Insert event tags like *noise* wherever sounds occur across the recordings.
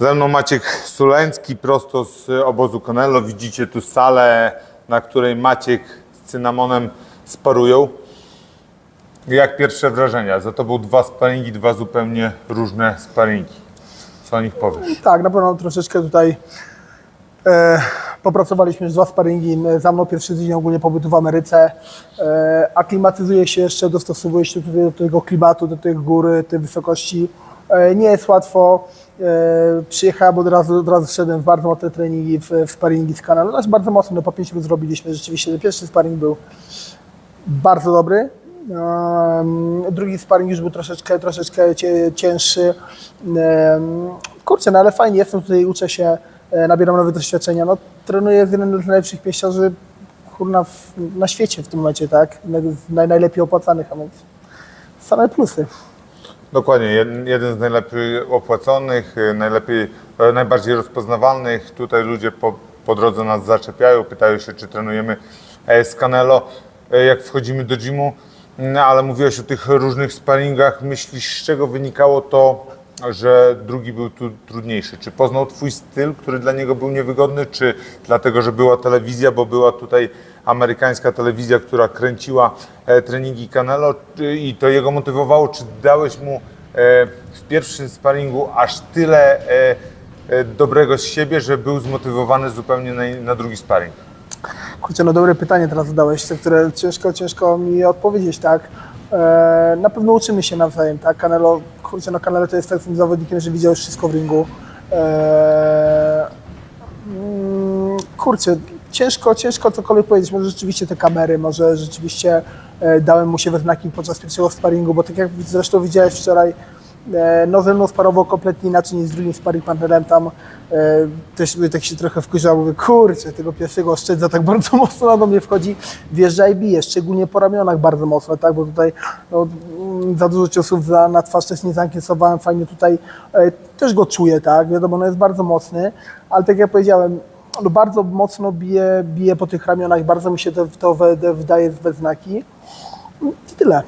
Ze mną Maciek Suleński, prosto z obozu Canelo. Widzicie tu salę, na której Maciek z Cynamonem sparują. Jak pierwsze wrażenia? Za to były dwa sparingi, dwa zupełnie różne sparingi. Co o nich powiesz? Tak, na pewno troszeczkę tutaj e, popracowaliśmy już dwa sparingi. Za mną pierwszy tydzień ogólnie pobytu w Ameryce. E, aklimatyzuję się jeszcze, dostosowuję się tutaj do tego klimatu, do tych góry, tej wysokości. E, nie jest łatwo. E, przyjechałem od razu, od razu wszedłem w bardzo mocne treningi, w, w sparingi z kanału. Znaczy bardzo mocno, no po pięć minut zrobiliśmy. Rzeczywiście pierwszy sparing był bardzo dobry. Drugi sparring już był troszeczkę, troszeczkę cięższy. Um, kurczę, no ale fajnie, jestem tutaj, uczę się, e, nabieram nowe doświadczenia. No, trenuję z jednym z najlepszych pięściarzy kurna, w, na świecie w tym momencie, tak? Naj, najlepiej opłacanych, a więc same plusy. Dokładnie, jeden, z najlepiej opłaconych, y, najlepiej, e, najbardziej rozpoznawalnych. Tutaj ludzie po, po drodze nas zaczepiają, pytają się, czy trenujemy z Canelo, e, jak wchodzimy do gymu. No, ale mówiłeś o tych różnych sparingach. Myślisz, z czego wynikało to, że drugi był tu trudniejszy? Czy poznał Twój styl, który dla niego był niewygodny, czy dlatego, że była telewizja, bo była tutaj amerykańska telewizja, która kręciła e, treningi Canelo i to jego motywowało? Czy dałeś mu e, w pierwszym sparingu aż tyle e, dobrego z siebie, że był zmotywowany zupełnie na, na drugi sparing? Kurczę, no dobre pytanie teraz zadałeś, które ciężko, ciężko mi odpowiedzieć, tak? E, na pewno uczymy się nawzajem, tak? Canelo, kurczę, no Canelo to jest takim zawodnikiem, że widział już wszystko w ringu. E, mm, kurczę, ciężko, ciężko cokolwiek powiedzieć. Może rzeczywiście te kamery, może rzeczywiście e, dałem mu się we znaki podczas pierwszego sparingu, bo tak jak zresztą widziałeś wczoraj, no ze mną sparował kompletnie inaczej niż z drugim sparring partnerem tam. E, też tak się trochę wkurzał, mówię, kurczę, tego pierwszego oszczędza tak *laughs* bardzo mocno do mnie wchodzi, wjeżdża i bije, szczególnie po ramionach bardzo mocno, tak, bo tutaj no, mm, za dużo ciosów za, na twarz też nie zaankesowałem, fajnie tutaj e, też go czuję, tak, wiadomo, no jest bardzo mocny, ale tak jak powiedziałem, no bardzo mocno bije, bije po tych ramionach, bardzo mi się to, to we, wdaje we znaki i tyle.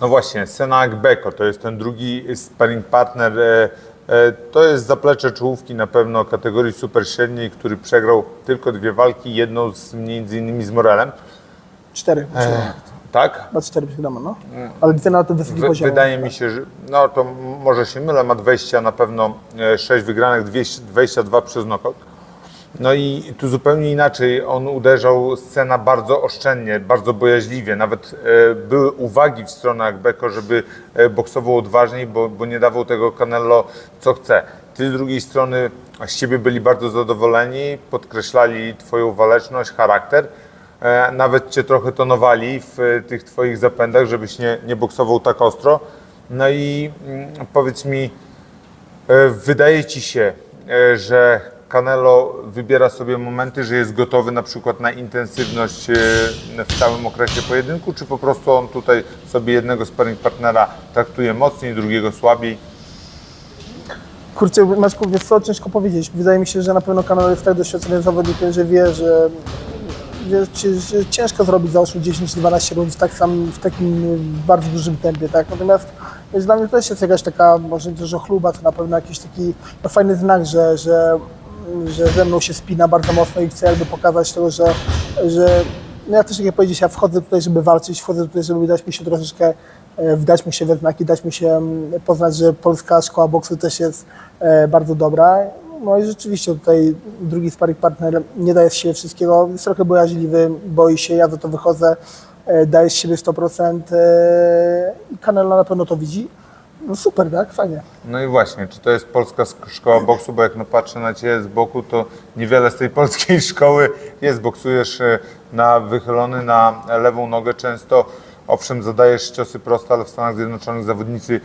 No właśnie, Senak Beko to jest ten drugi sparring partner. e, e, To jest zaplecze czołówki na pewno kategorii super średniej, który przegrał tylko dwie walki, jedną z, między innymi z Morelem. Cztery, E, tak? chyba cztery przegramy, no, ale widzę na tym wysokim Wy, poziomie. wydaje mi się, że no to może się mylę, ma 20 na pewno 6 wygranych, 200, 22 przez knockout. No i tu zupełnie inaczej on uderzał scena bardzo oszczędnie, bardzo bojaźliwie. Nawet e, były uwagi w stronę Akbeko, żeby e, boksował odważniej, bo, bo nie dawał tego Canelo co chce. Ty z drugiej strony z ciebie byli bardzo zadowoleni, podkreślali twoją waleczność, charakter. E, nawet cię trochę tonowali w tych twoich zapędach, żebyś nie, nie boksował tak ostro. No i mm, powiedz mi, wydaje ci się, że Canelo wybiera sobie momenty, że jest gotowy na przykład na intensywność e, w całym okresie pojedynku, czy po prostu on tutaj sobie jednego sparring partnera traktuje mocniej, drugiego słabiej? Kurczę, Maćku, wiesz co, ciężko powiedzieć. Wydaje mi się, że na pewno kanał jest tak doświadczony zawodnikiem, że wie, że, ciężko zrobić załóżmy 10-12 rund w, tak sam, w takim bardzo dużym tempie, tak? Natomiast dla mnie to też jest jakaś taka, może też chluba, to na pewno jakiś taki no, fajny znak, że, że, że ze mną się spina bardzo mocno i chce jakby pokazać tego, że, że no ja też jak powiedzieć, ja wchodzę tutaj, żeby walczyć, wchodzę tutaj, żeby dać mi się troszeczkę e, wdać mu się we znaki, dać mi się mm, poznać, że polska szkoła boksu też jest e, bardzo dobra. No i rzeczywiście tutaj drugi sparring partner nie daje z siebie wszystkiego, jest trochę bojaźliwy, boi się, ja za to wychodzę, e, daje z siebie 100% e, i Canelo na pewno to widzi. No super, tak? Fajnie. No i właśnie, czy to jest polska sk- szkoła boksu, bo jak no patrzę na Ciebie z boku, to niewiele z tej polskiej *laughs* szkoły jest. Boksujesz e, na wychylony, na lewą nogę często. Owszem, zadajesz ciosy proste, ale w Stanach Zjednoczonych zawodnicy e,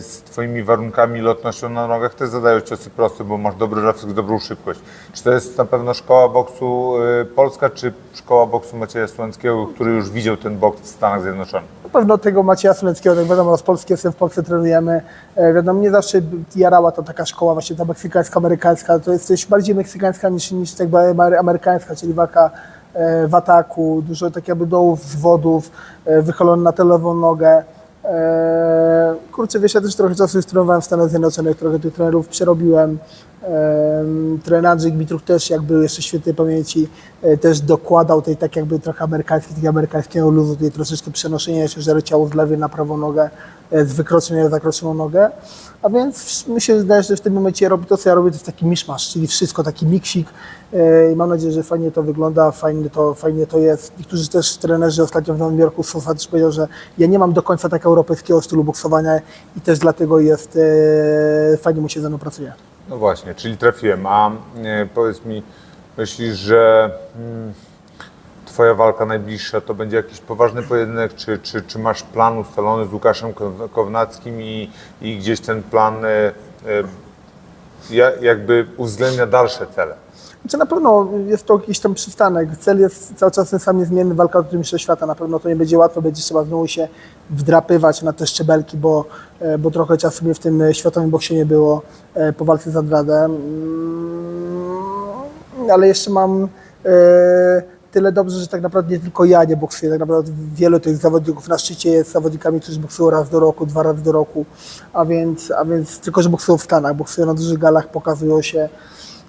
z Twoimi warunkami, lotnością na nogach też zadają ciosy proste, bo masz dobry refleks, dobrą szybkość. Czy to jest na pewno szkoła boksu e, polska, czy szkoła boksu Macieja Słońskiego, który już widział ten boks w Stanach Zjednoczonych? Na pewno tego Macieja Suleckiego, tak wiadomo, z Polski jestem w Polsce trenujemy. E, wiadomo, mnie zawsze jarała to taka szkoła właśnie ta meksykańska, amerykańska. To jest coś bardziej meksykańska niż, niż amery- amerykańska, czyli walka w ataku, dużo tak jakby dołów, zwodów, e, wychylony na tę lewą nogę. E, kurczę, wiesz, ja też trochę czasu już trenowałem w Stanach Zjednoczonych, trochę tych trenerów przerobiłem. Trener Andrzej Gmitruk też, jak był jeszcze świetnej pamięci, e, też dokładał tej tak jakby trochę amerykańskiej, takiego amerykańskiego luzu, tutaj troszeczkę przenoszenia ciężaru ciała z lewej na prawą nogę, e, z wykroczenia na zakroczoną nogę. A więc mi się wydaje, że w tym momencie robi to, co ja robię, to jest taki miszmasz, czyli wszystko, taki miksik. I mam nadzieję, że fajnie to wygląda, fajnie to, fajnie to jest. Niektórzy też trenerzy ostatnio w Nowym Jorku, też powiedział, że ja nie mam do końca tak europejskiego stylu boksowania i też dlatego jest, e, fajnie mu się ze mną pracuje. No właśnie, czyli trafiłem. A e, powiedz mi, myślisz, że mm, Twoja walka najbliższa to będzie jakiś poważny pojedynek, czy, czy, czy masz plan ustalony z Łukaszem Kow- Kownackim i, i gdzieś ten plan e, ja- jakby uwzględnia dalsze cele? Znaczy na pewno jest to jakiś tam przystanek. Cel jest cały czas ten sam niezmienny, walka o mistrza świata. Na pewno to nie będzie łatwo, będzie trzeba znowu się wdrapywać na te szczebelki, bo, e, bo trochę czasu mnie w tym światowym boksie nie było e, po walce z Andrade. Mm, Ale jeszcze mam e, tyle dobrze, że tak naprawdę nie tylko ja nie boksuję, tak naprawdę wielu tych zawodników na szczycie jest zawodnikami, którzy boksują raz do roku, dwa razy do roku, a więc, a więc tylko, że boksują w Stanach, boksują na dużych galach, pokazują się.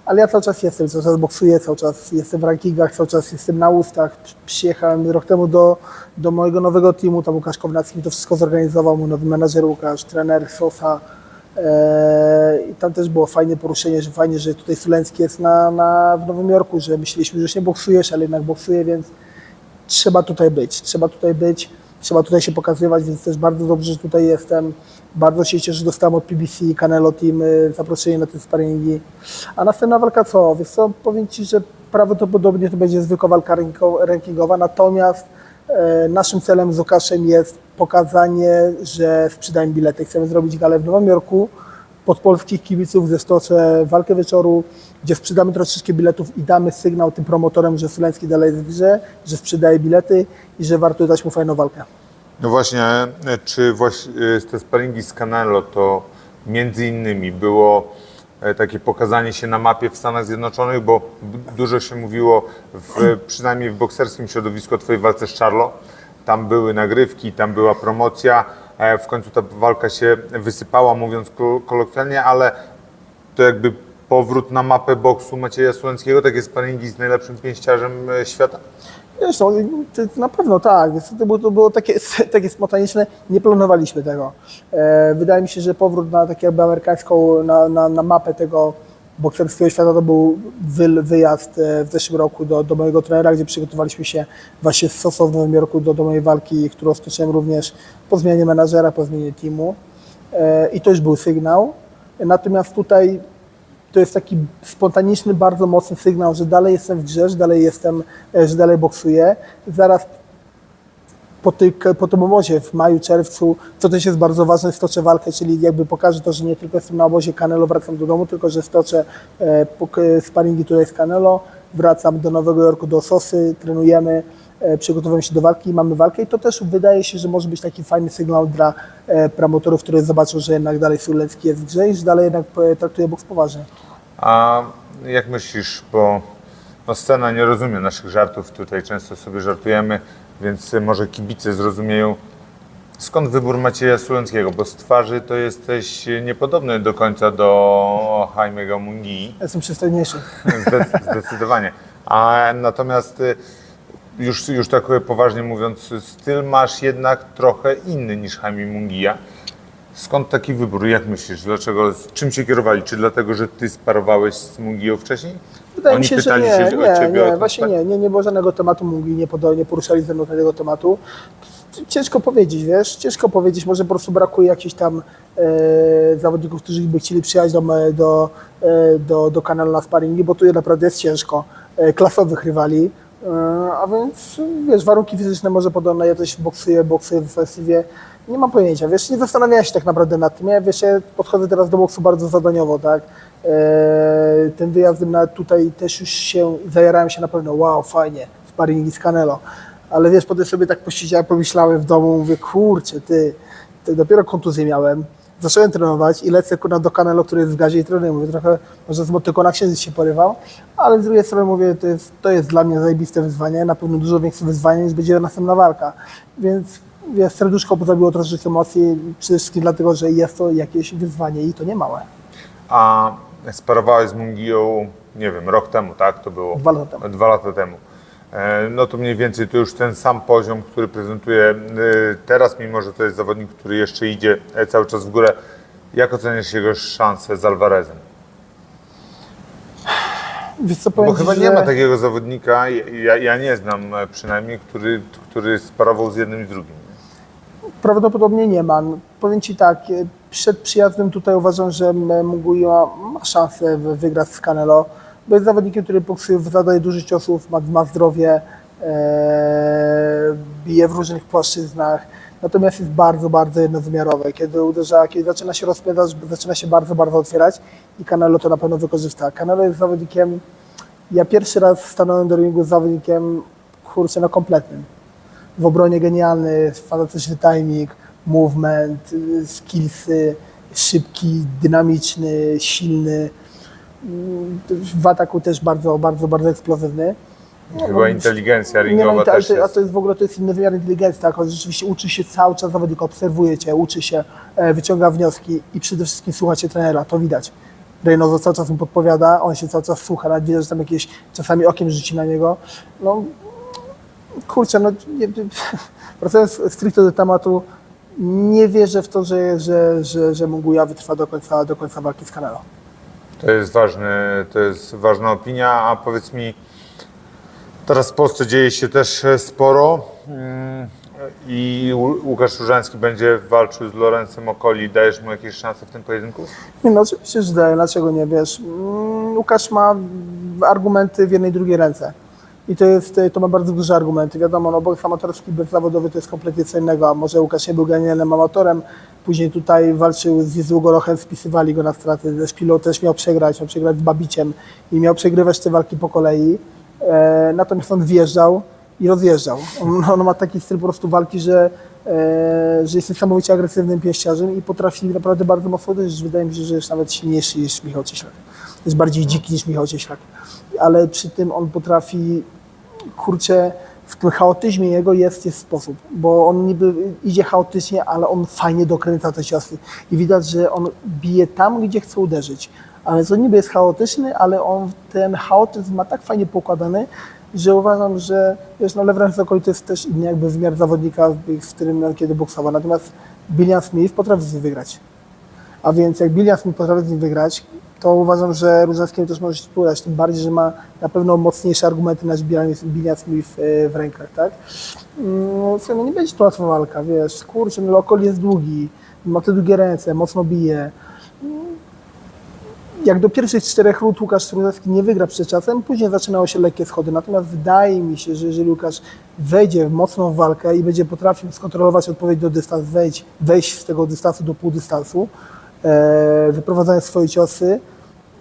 Ale ja cały czas jestem, cały czas boksuję, cały czas jestem w rankingach, cały czas jestem na ustach. Przy- Przyjechałem rok temu do, do mojego nowego teamu, tam Łukasz Kownacki mi to wszystko zorganizował, mój nowy menadżer Łukasz, trener Sosa. Eee, I tam też było fajne poruszenie, że fajnie, że tutaj Sulencki jest na, na, w Nowym Jorku, że myśleliśmy, że już nie boksujesz, ale jednak boksuje, więc trzeba tutaj być, trzeba tutaj być, trzeba tutaj się pokazywać, więc też bardzo dobrze, że tutaj jestem. Bardzo się cieszę, że dostałem od PBC, Canelo Team y, zaproszenie na te sparingi. A następna walka co? Wiesz co, powiem Ci, że prawdopodobnie to będzie zwykła walka rankingowa, natomiast e, naszym celem z Łukaszem jest pokazanie, że sprzedajemy bilety. Chcemy zrobić galę w Nowym Jorku, pod polskich kibiców ze stoczę walkę wieczoru, gdzie sprzedamy troszeczkę biletów i damy sygnał tym promotorem, że Suleński dalej jest że sprzedaje bilety i że warto dać mu fajną walkę. No właśnie, e, czy właśnie e, te sparingi z Canelo to między innymi było e, takie pokazanie się na mapie w Stanach Zjednoczonych, bo dużo się mówiło, w, przynajmniej w bokserskim środowisku o Twojej walce z Charlo. Tam były nagrywki, tam była promocja, w końcu ta walka się wysypała, mówiąc ko- kolokwialnie, ale to jakby powrót na mapę boksu Macieja Sulenckiego, takie sparingi z najlepszym pięściarzem e, świata? Wiesz, no, to na pewno tak. To było, to było takie, *laughs* takie spontaniczne, nie planowaliśmy tego. E, wydaje mi się, że powrót na tak jakby amerykańską, na, na, na mapę tego bokserskiego świata to był wy, wyjazd e, w zeszłym roku do, do mojego trenera, gdzie przygotowaliśmy się właśnie w Nowym Jorku do, do mojej walki, którą stoczyłem również po zmianie menadżera, po zmianie teamu. E, I to już był sygnał. Natomiast tutaj to jest taki spontaniczny, bardzo mocny sygnał, że dalej jestem w grze, że dalej jestem, e, że dalej boksuję. Zaraz po, tej, po tym obozie w maju, czerwcu, co też jest bardzo ważne, stoczę walkę, czyli jakby pokażę to, że nie tylko jestem na obozie Canelo, wracam do domu, tylko że stoczę e, pok- sparingi tutaj z Canelo, wracam do Nowego Jorku, do Sosy, trenujemy, e, przygotowujemy się do walki i mamy walkę i to też wydaje się, że może być taki fajny sygnał dla e, promotorów, które zobaczą, że jednak dalej Sulecki jest w grze i że dalej jednak e, traktuje boks poważnie. A jak myślisz, bo no scena nie rozumie naszych żartów, tutaj często sobie żartujemy, więc może kibice zrozumieją, skąd wybór Macieja Sulenckiego, bo z twarzy to jesteś niepodobny do końca do Jaimego Mungi, Jestem przystojniejszy. Zde- zdecydowanie. A natomiast y, już, już tak poważnie mówiąc, styl masz jednak trochę inny niż Jaime Mungia. Skąd taki wybór? Jak myślisz? Dlaczego? Z czym się kierowali? Czy dlatego, że ty sparowałeś z Mungią wcześniej? Wydaje Oni mi się, że pytali nie, się o nie, o nie, właśnie spar- nie, nie, nie było żadnego tematu Mungi, nie, poda, nie poruszali ze mną tego tematu. Ciężko powiedzieć, wiesz, ciężko powiedzieć, może po prostu brakuje jakichś tam e, zawodników, którzy by chcieli przyjechać do, do, e, do, do kanału na sparingi, bo tu naprawdę jest ciężko, e, klasowych rywali, e, a więc, wiesz, warunki fizyczne może podobne, ja też boksuję, boksuję w ofensywie, nie mam pojęcia, wiesz, nie zastanawiałem się tak naprawdę nad tym, ja, wiesz, ja podchodzę teraz do boksu bardzo zadaniowo, tak, e, tym wyjazdem tutaj też już się, zajarałem się na pewno, wow, fajnie, sparingi z Canelo, ale wiesz, potem sobie tak posiedziałem, pomyślałem w domu, mówię, kurczę, ty, ty dopiero kontuzję miałem, zacząłem trenować i lecę kurna do Canelo, który jest w gazie i trenuję, mówię, trochę może z motyką na księżyc się porywał, ale z drugiej strony mówię, to jest, to jest dla mnie zajebiste wyzwanie, na pewno dużo większe wyzwanie niż będzie następna walka, więc wiesz, serduszko pozabiło troszeczkę emocji, przede wszystkim dlatego, że jest to jakieś wyzwanie i to nie małe. A sparowałeś z Mungią, nie wiem, rok temu, tak? To było? Dwa lata temu. Dwa lata temu. E, No to mniej więcej to już ten sam poziom, który prezentuje e, teraz, mimo że to jest zawodnik, który jeszcze idzie e, cały czas w górę. Jak oceniasz jego szanse z Alvarezem? Wiesz co, Bo chyba ci, nie że- ma takiego zawodnika, ja, ja nie znam przynajmniej, który, który sparował z jednym i z drugim. Prawdopodobnie nie ma. Powiem Ci tak, e, przed przyjazdem tutaj uważam, że Muguia ma szansę wy- wygrać z Canelo, bo jest zawodnikiem, który zadaje dużo ciosów, ma, ma zdrowie, e, bije w różnych płaszczyznach, natomiast jest bardzo, bardzo jednowymiarowe. Kiedy uderza, kiedy zaczyna się rozpędzać, zaczyna się bardzo, bardzo otwierać i Canelo to na pewno wykorzysta. Canelo jest zawodnikiem, ja pierwszy raz stanąłem do ringu z zawodnikiem, kurczę, no kompletnym w obronie genialny, fantastyczny timing, movement, skillsy, szybki, dynamiczny, silny. Mm, W ataku też bardzo, bardzo, bardzo eksplozywny. Chyba inteligencja Nie, ringowa no, też a to, a jest. to jest w ogóle to jest inny wymiar inteligencji, tak? On rzeczywiście uczy się cały czas zawodnika, obserwuje cię, uczy się, e, wyciąga wnioski i przede wszystkim słucha cię trenera, to widać. Reynoso cały czas mu podpowiada, on się cały czas słucha, nawet widać, że tam jakieś czasami okiem rzuci na niego. No, kurczę, no nie, wracając stricte do tematu, nie wierzę w to, że, że, że, że Munguia wytrwa do końca, do końca walki z Canelo. To jest ważny, to jest ważna opinia, a powiedz mi, teraz w Polsce dzieje się też sporo mm, i Łukasz Różański będzie walczył z Lorencem Okoli. Dajesz mu jakieś szanse w tym pojedynku? Nie, no oczywiście, że daje, dlaczego nie, wiesz. Mm, Łukasz ma argumenty w jednej i drugiej ręce. I to jest, to ma bardzo duże argumenty. Wiadomo, no boks amatorski bez zawodowy to jest kompletnie co innego, a może Łukasz nie był genialnym amatorem, później tutaj walczył z Jezu Gorochem, spisywali go na straty, ze Szpilą też miał przegrać, miał przegrać z Babiciem i miał przegrywać te walki po kolei. E, natomiast on wjeżdżał i rozjeżdżał. On, on ma taki styl po prostu walki, że, e, że jest niesamowicie agresywnym pięściarzem i potrafi naprawdę bardzo mocno uderzyć. Wydaje mi się, że jest nawet silniejszy niż Michał Cieślak. Jest bardziej dziki niż Michał Cieślak. Ale przy tym on potrafi, kurczę, w tym chaotyzmie jego jest, jest sposób, bo on niby idzie chaotycznie, ale on fajnie dokręca te ciosy i widać, że on bije tam, gdzie chce uderzyć. Ale co niby jest chaotyczny, ale on ten chaotyzm ma tak fajnie pokładany, że uważam, że wiesz, no Okoli to jest też inny jakby wymiar zawodnika, w którym kiedy boksował. Natomiast Billiam Smith potrafi z nim wygrać. A więc jak Billiam Smith potrafi z nim wygrać, to uważam, że Różanskiemu też może się spływać, tym bardziej, że ma na pewno mocniejsze argumenty Billiam Smith e, w rękach, tak? Co, No nie będzie to łatwa walka, wiesz, kurczę, no Okoli jest długi, ma te długie ręce, mocno bije. Jak do pierwszych czterech rund Łukasz Strudewski nie wygra przed czasem, później zaczynały się lekkie schody. Natomiast wydaje mi się, że jeżeli Łukasz wejdzie w mocną walkę i będzie potrafił skontrolować odpowiednio dystans, wejść, wejść z tego dystansu do półdystansu, e, wyprowadzając swoje ciosy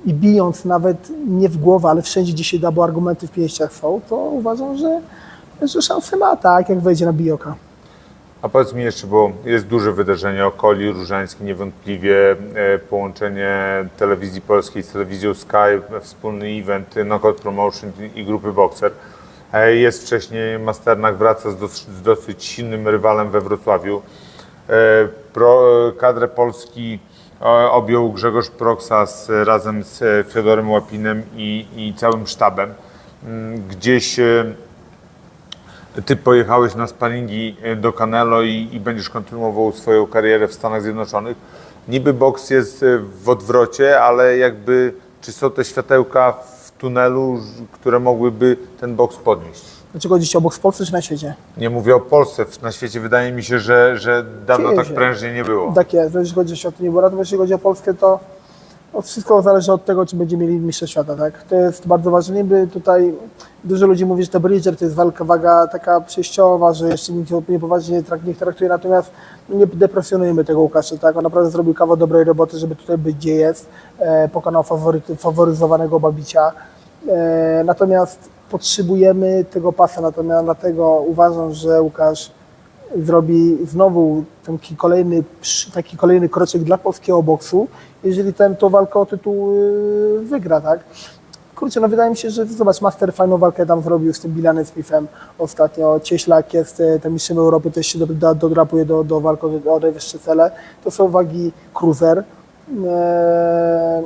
i bijąc nawet nie w głowę, ale wszędzie, gdzie się da, bo argumenty w pięściach są, to uważam, że, że szansę ma, tak, jak wejdzie na bijoka. A powiedz mi jeszcze, bo jest duże wydarzenie Okoli, Różański niewątpliwie, e, połączenie telewizji polskiej z telewizją Sky, wspólny event e, Knockout Promotion i grupy Boxer. E, Jest wcześniej Masternak, wraca z, z dosyć silnym rywalem we Wrocławiu. Pro, kadrę Polski objął Grzegorz Proksas razem z e, Fiodorem Łapinem i, i całym sztabem. Mm, Gdzieś e, ty pojechałeś na sparingi e, do Canelo i, i będziesz kontynuował swoją karierę w Stanach Zjednoczonych. Niby boks jest w odwrocie, ale jakby czy są te światełka w tunelu, które mogłyby ten boks podnieść? Dlaczego chodzi ci o boks w Polsce czy na świecie? Nie mówię o Polsce, na świecie wydaje mi się, że, że dawno Dzieje tak się. prężnie nie było. Tak jest, jeśli chodzi o świat, to nie było. Natomiast jeśli chodzi o Polskę, to no, wszystko zależy od tego, czy będziemy mieli mistrza świata, tak? To jest bardzo ważne. Niby tutaj dużo ludzi mówi, że to Bridger to jest walka, waga taka przejściowa, że jeszcze nikt nie trak- nie traktuje, natomiast nie depresjonujemy tego Łukasza, tak? On naprawdę zrobił kawał dobrej roboty, żeby tutaj być, gdzie jest. E, pokonał fawory, faworyzowanego Babicia. E, natomiast potrzebujemy tego pasa, natomiast dlatego uważam, że Łukasz zrobi znowu taki kolejny, taki kolejny kroczek dla polskiego boksu, jeżeli ten, tą walkę o tytuł yy, wygra, tak? kurczę, no wydaje mi się, że zobacz, Master fajną walkę tam zrobił z tym Bilanem Smithem ostatnio. Cieślak jest e, tam mistrzem Europy, też się do, do, dodrapuje do, do walki o najwyższe cele. To są wagi cruiser. Eee,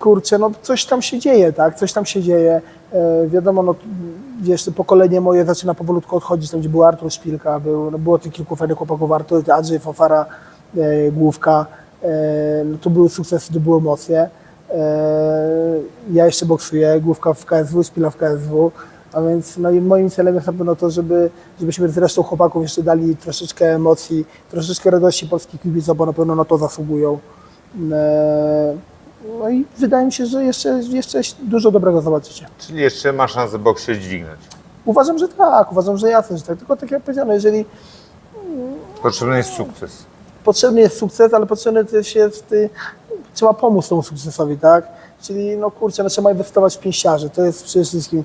kurczę, no coś tam się dzieje, tak? Coś tam się dzieje. E, wiadomo, no wiesz, to pokolenie moje zaczyna powolutku odchodzić, tam gdzie był Artur Szpilka, był, no, było tych kilku fajnych chłopaków, Artur, Andrzej Fafara, e, Główka, e, no to były sukcesy, to były emocje. E, ja jeszcze boksuję, Główka w KSW, Szpila w KSW, a więc no moim celem jest na pewno to, żeby, żebyśmy z resztą chłopaków jeszcze dali troszeczkę emocji, troszeczkę radości polskich kibiców, bo na pewno na to zasługują. E, no i wydaje mi się, że jeszcze, jeszcze dużo dobrego zobaczycie. Czyli jeszcze ma szansę boks się dźwignąć. Uważam, że tak, uważam, że jasne, że tak. Tylko tak jak powiedziano, jeżeli Potrzebny jest sukces. potrzebny jest sukces, ale potrzebny też jest, y, trzeba pomóc temu sukcesowi, tak? Czyli no kurczę, no trzeba inwestować w pięściarzy. To jest przede wszystkim